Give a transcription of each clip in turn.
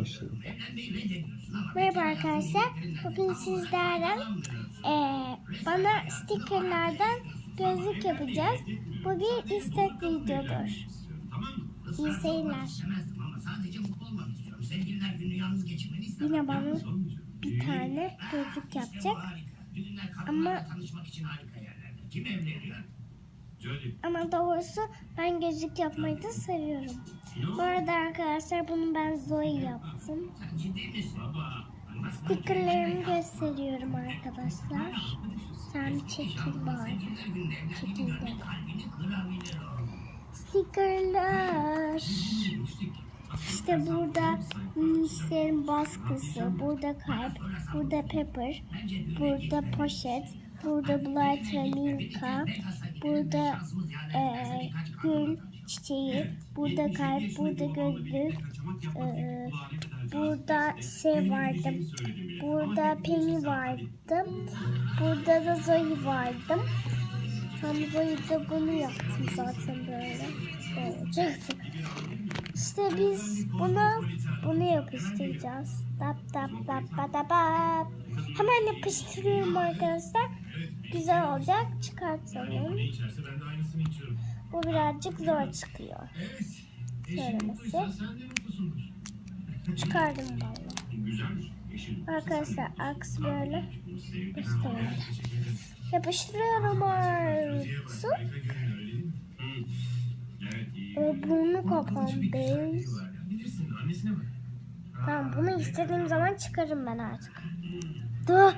Başlayalım. Merhaba arkadaşlar. Bugün sizlerden eee, bana stickerlardan gözlük yapacağız. Bu bir istek videodur. İyi. Yine bana bir tane gözlük yapacak. Ama ama doğrusu ben gözlük yapmayı da seviyorum. Bu arada arkadaşlar bunu ben Zoe yaptım. Stickerlarımı gösteriyorum arkadaşlar. Sen çekil bari. Çekil de. Stickerlar. İşte burada Nisa'nın baskısı, burada kalp, burada pepper, burada poşet, burada Blight ve Milka, burada eee gül çiçeği, burada kalp, burada gözlük, burada şey vardı, burada Penny vardı, burada da Zoe vardı. Tam Zoe'de bunu yaptım zaten böyle. Olacaktı. İşte biz buna bunu yapıştıracağız. Dap dap dap dap dap. Hemen yapıştırıyorum arkadaşlar. Güzel olacak. Çıkartalım. Bu birazcık zor çıkıyor. Söylemesi. Çıkardım vallahi. Arkadaşlar aks böyle gösterelim. Yapıştırıyorum artık. Ee, burnu kapandı. Tamam bunu istediğim zaman çıkarım ben artık. Dur.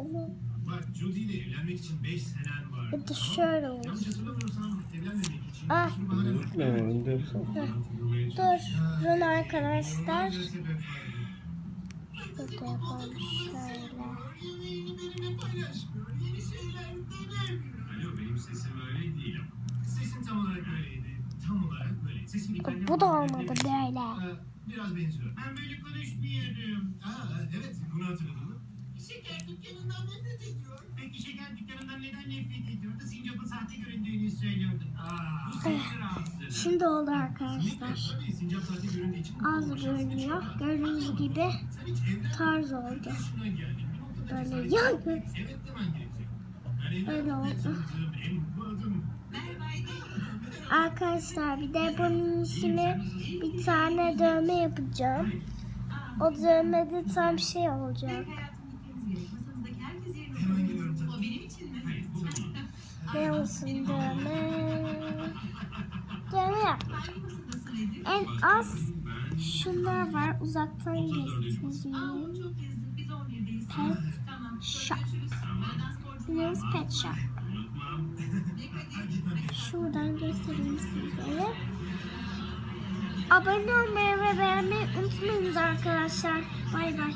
Oldu. Bak Judy ile evlenmek için 5 senen var. Bir de şöyle oldu. Yanlış hatırlamıyorsam evlenmemek için Ah. yapsana. Dur. Durun arkadaşlar. Şurada yapalım şöyle. Yemeğini benimle paylaşmıyor. Yeni şeyler denemiyor. Alo benim sesim öyle değil ama. Sesim tam olarak öyleydi. Tam olarak böyle. Sesim İtalyan. Bu da olmadı böyle. Biraz benziyor. Ben böyle konuşmuyorum. Aa evet bunu hatırladın mı? Şeker dükkanından nefret ediyor. Peki şeker dükkanından neden nefret ediyordu? Sincap'ın sahte göründüğünü söylüyordu. Aa, bu seni rahatsız. Şimdi oldu arkadaşlar. Tabii sincap sahte göründüğü için Az görünüyor. Gördüğünüz gibi tarz oldu. Böyle yan. Öyle oldu. Arkadaşlar bir de bunun içine bir tane dövme yapacağım. O dövmede tam şey olacak. Hemen geliyorum tabii. Hayır, bu benim. Ne olsun dövme? Dövme. En az şunlar var. Uzaktan göstereyim. Pet Shop. Biliyoruz Pet Shop. Şuradan göstereyim sizlere. Abone olmayı ve beğenmeyi unutmayınız arkadaşlar. Bay bay.